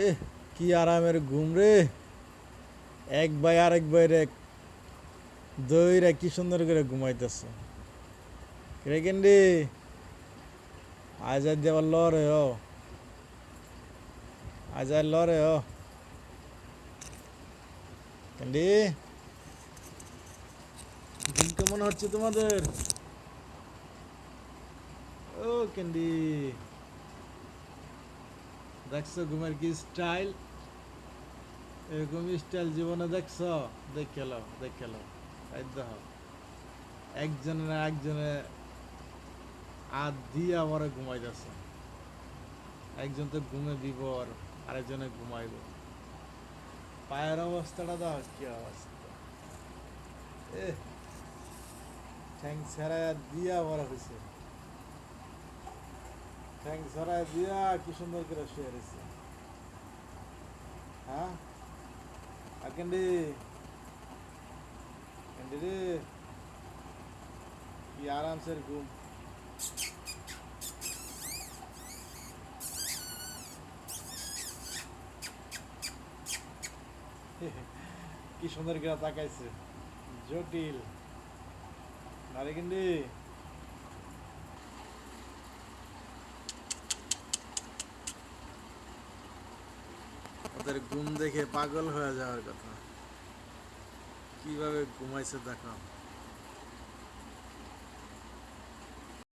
এ কি আরামের ঘুম রে। এক ভাই আরেক ভাই রে দইরা কি সুন্দর করে ঘুমাইতেছ। রে কেন্ডি আজ আর দেবার লরে ও আজ আর লরে ও কেন্ডি ঘুম কেমন হচ্ছে তোমাদের। ও ক্যান্ডি দেখছ ঘুমের কি স্টাইল এরকম স্টাইল জীবনে দেখছ? দেখে লো দেখে লো একজনের একজনে আর দিয়ে আবার ঘুমাইতেছে। একজন তো ঘুমে বিবর, আরেকজনে ঘুমাইব। পায়ের অবস্থাটা দাও কি অবস্থা। এ ঠ্যাং ছেড়া দিয়া বড় হয়েছে ঠ্যাং ছড়ায় দিয়া, কি সুন্দর করে শুয়ে রয়েছে হ্যাঁ? আকেন্ডি ক্যান্ডি রে, কি আরামসের ঘুম। কি সুন্দর করে তাকাইছে। জটিল। নারে কিন্ডি ওদের ঘুম দেখে পাগল হয়ে যাওয়ার কথা। কীভাবে ঘুমাইছে দেখো।